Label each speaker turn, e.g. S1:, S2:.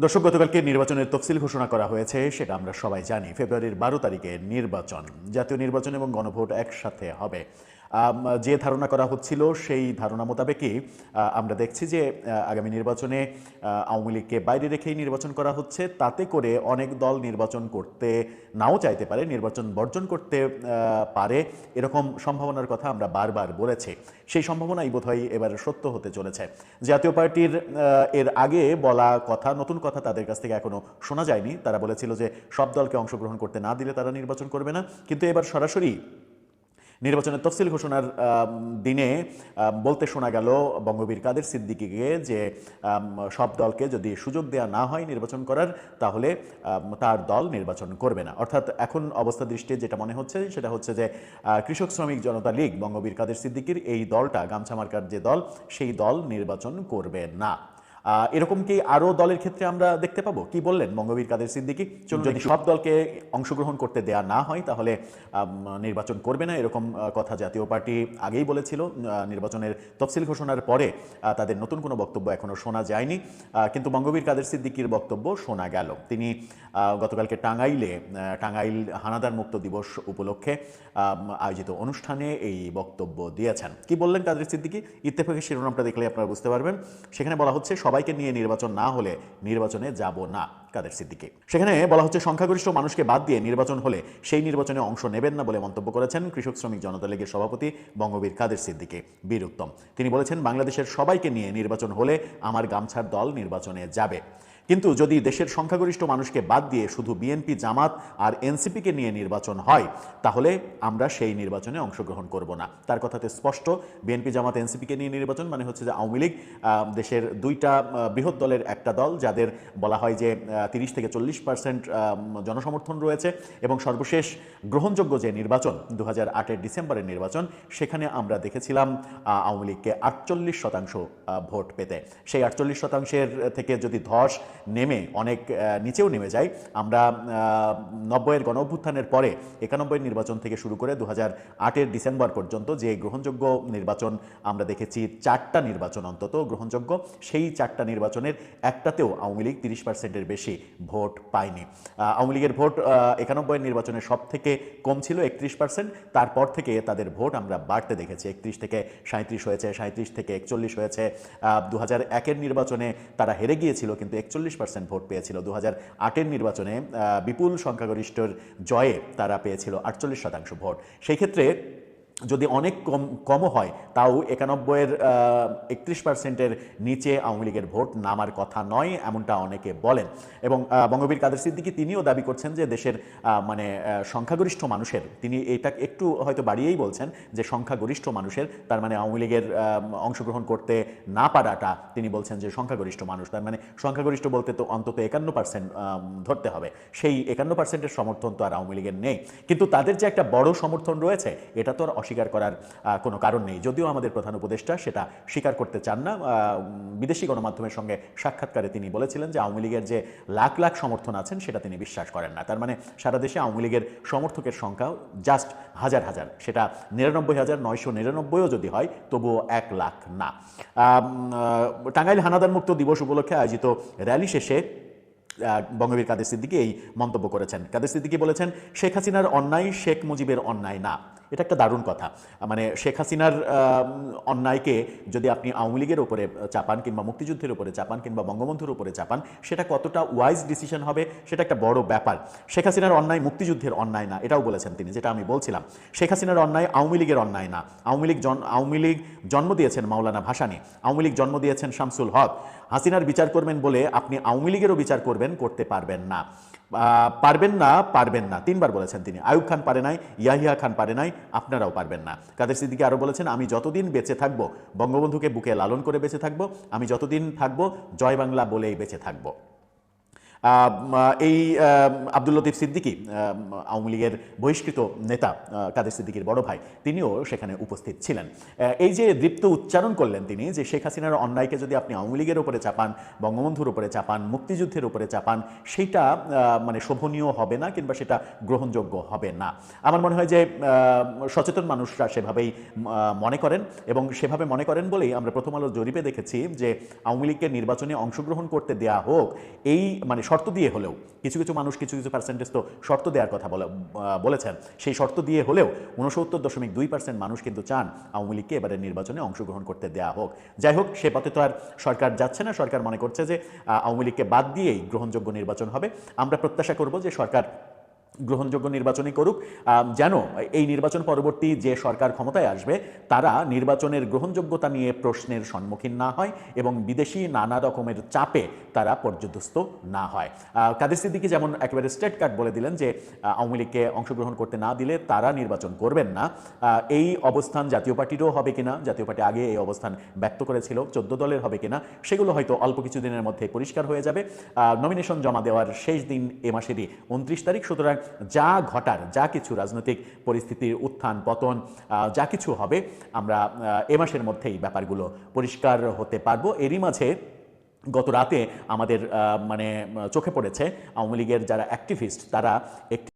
S1: দর্শক, গতকালকে নির্বাচনের তফসিল ঘোষণা করা হয়েছে, সেটা আমরা সবাই জানি। ফেব্রুয়ারির বারো তারিখে নির্বাচন। জাতীয় নির্বাচন এবং গণভোট একসাথে হবে। যে ধারণা করা হচ্ছিল সেই ধারণা মোতাবেকই আমরা দেখছি যে আগামী নির্বাচনে আওয়ামী লীগকে বাইরে রেখেই নির্বাচন করা হচ্ছে। তাতে করে অনেক দল নির্বাচন করতে নাও চাইতে পারে, নির্বাচন বর্জন করতে পারে এরকম সম্ভাবনার কথা আমরা বারবার বলেছি। সেই সম্ভাবনাই বোধহয় এবার সত্য হতে চলেছে। জাতীয় পার্টির এর আগে বলা কথা, নতুন কথা তাদের কাছ থেকে এখনও শোনা যায়নি। তারা বলেছিল যে, সব দলকে অংশগ্রহণ করতে না দিলে তারা নির্বাচন করবে না। কিন্তু এবার সরাসরি নির্বাচনের তফসিল ঘোষণার দিনে বলতে শোনা গেল বঙ্গবীর কাদের সিদ্দিকিকে যে সব দলকে যদি সুযোগ দেওয়া না হয় নির্বাচন করার, তাহলে তার দল নির্বাচন করবে না। অর্থাৎ এখন অবস্থা দৃষ্টি যেটা মনে হচ্ছে, সেটা হচ্ছে যে কৃষক শ্রমিক জনতা লীগ বঙ্গবীর কাদের সিদ্দিকির এই দলটা, গামছা মার্কার যে দল, সেই দল নির্বাচন করবে না। এরকম কি আরও দলের ক্ষেত্রে আমরা দেখতে পাবো? কি বললেন মঙ্গবীর কাদের সিদ্দিকি? যদি সব দলকে অংশগ্রহণ করতে দেয়া না হয় তাহলে নির্বাচন করবে না এরকম কথা জাতীয় পার্টি আগেই বলেছিল নির্বাচনের তফসিল ঘোষণার পরে তাদের নতুন কোনো বক্তব্য এখনও শোনা যায়নি কিন্তু মঙ্গবীর কাদের সিদ্দিকির বক্তব্য শোনা গেল। তিনি গতকালকে টাঙ্গাইলে টাঙ্গাইল হানাদার মুক্ত দিবস উপলক্ষে আয়োজিত অনুষ্ঠানে এই বক্তব্য দিয়েছেন। কি বললেন কাদের সিদ্দিকি? ইত্তেফাকের শিরোনামটা দেখলে আপনারা বুঝতে পারবেন। সেখানে বলা হচ্ছে সবাইকে নিয়ে নির্বাচন না হলে নির্বাচনে যাব না, কাদের সিদ্দিকি। সেখানে বলা হচ্ছে, সংখ্যাগরিষ্ঠ মানুষকে বাদ দিয়ে নির্বাচন হলে সেই নির্বাচনে অংশ নেবেন না বলে মন্তব্য করেছেন কৃষক শ্রমিক জনতা লীগের সভাপতি বঙ্গবীর কাদের সিদ্দিকি, বীর উত্তম। তিনি বলেছেন, বাংলাদেশের সবাইকে নিয়ে নির্বাচন হলে আমার গামছার দল নির্বাচনে যাবে। কিন্তু যদি দেশের সংখ্যাগরিষ্ঠ মানুষকে বাদ দিয়ে শুধু বিএনপি জামাত আর এনসিপিকে নিয়ে নির্বাচন হয়, তাহলে আমরা সেই নির্বাচনে অংশগ্রহণ করব না। তার কথাতে স্পষ্ট বিএনপি জামাত এনসিপিকে নিয়ে নির্বাচন মানে হচ্ছে যে আওয়ামী লীগ দেশের দুইটা বৃহৎ দলের একটা দল, যাদের বলা হয় যে তিরিশ থেকে চল্লিশ পার্সেন্ট জনসমর্থন রয়েছে এবং সর্বশেষ গ্রহণযোগ্য যে নির্বাচন দু হাজার ডিসেম্বরের নির্বাচন, সেখানে আমরা দেখেছিলাম আওয়ামী লীগকে আটচল্লিশ শতাংশ ভোট পেতে। সেই আটচল্লিশ শতাংশের থেকে যদি ধস নেমে, অনেক নিচেও নেমে যায়। আমরা নব্বইয়ের গণ অভ্যুত্থানের পরে একানব্বই নির্বাচন থেকে শুরু করে দু হাজার আটের ডিসেম্বর পর্যন্ত যে গ্রহণযোগ্য নির্বাচন আমরা দেখেছি, চারটা নির্বাচন অন্তত গ্রহণযোগ্য, সেই চারটা নির্বাচনের একটাতেও আওয়ামী লীগ তিরিশ পার্সেন্টের বেশি ভোট পায়নি। আওয়ামী লীগের ভোট একানব্বই নির্বাচনে সব থেকে কম ছিল একত্রিশ পার্সেন্ট, তারপর থেকে তাদের ভোট আমরা বাড়তে দেখেছি। একত্রিশ থেকে সাঁত্রিশ হয়েছে সাঁত্রিশ থেকে একচল্লিশ হয়েছে। দু হাজার একের নির্বাচনে তারা হেরে গিয়েছিল, কিন্তু একচল্লিশ পার্সেন্ট ভোট পেয়েছিল। দু হাজার আটের নির্বাচনে বিপুল সংখ্যাগরিষ্ঠর জয়ে তারা পেয়েছিল আটচল্লিশ শতাংশ ভোট। সেই ক্ষেত্রে যদি অনেক কম, কমও হয়, তাও একানব্বইয়ের একত্রিশ পার্সেন্টের নিচে আওয়ামী লীগের ভোট নামার কথা নয়, এমনটা অনেকে বলেন। এবং বঙ্গবীর কাদের সিদ্দিকি তিনিও দাবি করছেন যে দেশের মানে সংখ্যাগরিষ্ঠ মানুষের, তিনি এটা একটু হয়তো বাড়িয়েই বলছেন যে সংখ্যাগরিষ্ঠ মানুষের, তার মানে আওয়ামী লীগের অংশগ্রহণ করতে না পারাটা, তিনি বলছেন যে সংখ্যাগরিষ্ঠ মানুষ, তার মানে সংখ্যাগরিষ্ঠ বলতে তো অন্তত একান্ন পার্সেন্ট ধরতে হবে। সেই একান্ন পার্সেন্টের সমর্থন তো আর আওয়ামী লীগের নেই। কিন্তু তাদের যে একটা বড় সমর্থন রয়েছে, এটা তো আর অস্বীকার করার কোনো কারণ নেই। যদিও আমাদের প্রধান উপদেষ্টা সেটা স্বীকার করতে চান না বিদেশি গণমাধ্যমের সঙ্গে সাক্ষাৎকারে তিনি বলেছিলেন যে আওয়ামী লীগের যে লাখ লাখ সমর্থন আছেন সেটা তিনি বিশ্বাস করেন না। তার মানে সারা দেশে আওয়ামী লীগের সমর্থকের সংখ্যা জাস্ট হাজার হাজার। সেটা নিরানব্বই হাজার নয়শো নিরানব্বইও যদি হয়, তবুও এক লাখ না। টাঙ্গাইল হানাদার মুক্ত দিবস উপলক্ষে আয়োজিত র্যালি শেষে বঙ্গবীর কাদের সিদ্দিকি এই মন্তব্য করেছেন। কাদের সিদ্দিকি বলেছেন, শেখ হাসিনার অন্যায় শেখ মুজিবের অন্যায় না। এটা একটা দারুণ কথা। মানে শেখ হাসিনার অন্যায়কে যদি আপনি আওয়ামী লীগের উপরে চাপান কিংবা মুক্তিযুদ্ধের উপরে চাপান কিংবা বঙ্গবন্ধুর উপরে চাপান, সেটা কতটা ওয়াইজ ডিসিশন হবে সেটা একটা বড় ব্যাপার। শেখ হাসিনার অন্যায় মুক্তিযুদ্ধের অন্যায় না, এটাও বলেছেন তিনি, যেটা আমি বলছিলাম। শেখ হাসিনার অন্যায় আওয়ামী লীগের অন্যায় না। আওয়ামী লীগ আওয়ামী লীগ জন্ম দিয়েছেন মাওলানা ভাসানী। আওয়ামী লীগ জন্ম দিয়েছেন শামসুল হক। হাসিনার বিচার করবেন বলে আপনি আওয়ামী লীগেরও বিচার করবেন, করতে পারবেন না। পারবেন না পারবেন না। তিনবার বলেছেন তিনি। আয়ুব খান পারে নাই, ইয়াহিয়া খান পারে নাই, আপনারাও পারবেন না। কাদের সিদ্দিকি আরও বলেছেন, আমি যতদিন বেঁচে থাকব, বঙ্গবন্ধুকে বুকে লালন করে বেঁচে থাকব, আমি যতদিন থাকব, জয় বাংলা বলেই বেঁচে থাকব। এই আব্দুল লতিফ সিদ্দিকী আওয়ামী লীগের বহিষ্কৃত নেতা কাদের সিদ্দিকীর বড় ভাই, তিনিও সেখানে উপস্থিত ছিলেন। এই যে দীপ্ত উচ্চারণ করলেন তিনি, যে শেখ হাসিনার অন্যায়কে যদি আপনি আওয়ামী লীগের উপরে চাপান, বঙ্গবন্ধুর উপরে চাপান, মুক্তিযুদ্ধের উপরে চাপান সেইটা মানে শোভনীয় হবে না কিংবা সেটা গ্রহণযোগ্য হবে না। আমার মনে হয় যে সচেতন মানুষরা সেভাবেই মনে করেন এবং সেভাবে মনে করেন বলেই আমরা প্রথম আলোর জরিপে দেখেছি যে, আওয়ামী লীগকে নির্বাচনে অংশগ্রহণ করতে দেয়া হোক, এই মানে শর্ত দিয়ে হলেও, কিছু কিছু মানুষ কিছু কিছু পার্সেন্টেজ তো শর্ত দেওয়ার কথা বলে বলেছেন। সেই শর্ত দিয়ে হলেও উনসত্তর দশমিক দুই পার্সেন্ট মানুষ কিন্তু চান আওয়ামী লীগকে এবারে নির্বাচনে অংশগ্রহণ করতে দেয়া হোক। যাই হোক, সে পথে তো আর সরকার যাচ্ছে না। সরকার মনে করছে যে আওয়ামী লীগকে বাদ দিয়েই গ্রহণযোগ্য নির্বাচন হবে। আমরা প্রত্যাশা করব যে সরকার গ্রহণযোগ্য নির্বাচনই করুক যেন এই নির্বাচন পরবর্তী যে সরকার ক্ষমতায় আসবে, তারা নির্বাচনের গ্রহণযোগ্যতা নিয়ে প্রশ্নের সম্মুখীন না হয় এবং বিদেশি নানা রকমের চাপে তারা পর্যদস্ত না হয়। কাদের সিদ্দিকি যেমন একেবারে স্টেট কার্ড বলে দিলেন যে আওয়ামী লীগকে অংশগ্রহণ করতে না দিলে তারা নির্বাচন করবেন না এই অবস্থান জাতীয় পার্টিরও হবে কিনা, জাতীয় পার্টি আগে এই অবস্থান ব্যক্ত করেছিল, চোদ্দ দলের হবে কিনা, সেগুলো হয়তো অল্প কিছু দিনের মধ্যে পরিষ্কার হয়ে যাবে। নমিনেশন জমা দেওয়ার শেষ দিন এ মাসেরই উনত্রিশ তারিখ, সুতরাং যা ঘটার, যা কিছু রাজনৈতিক পরিস্থিতির উত্থান, পতন যা কিছু হবে, আমরা এ মাসের মধ্যেই ব্যাপারগুলো পরিষ্কার হতে পারব। এরই মাঝে গত রাতে আমাদের মানে চোখে পড়েছে আওয়ামী লীগের যারা অ্যাক্টিভিস্ট তারা একটি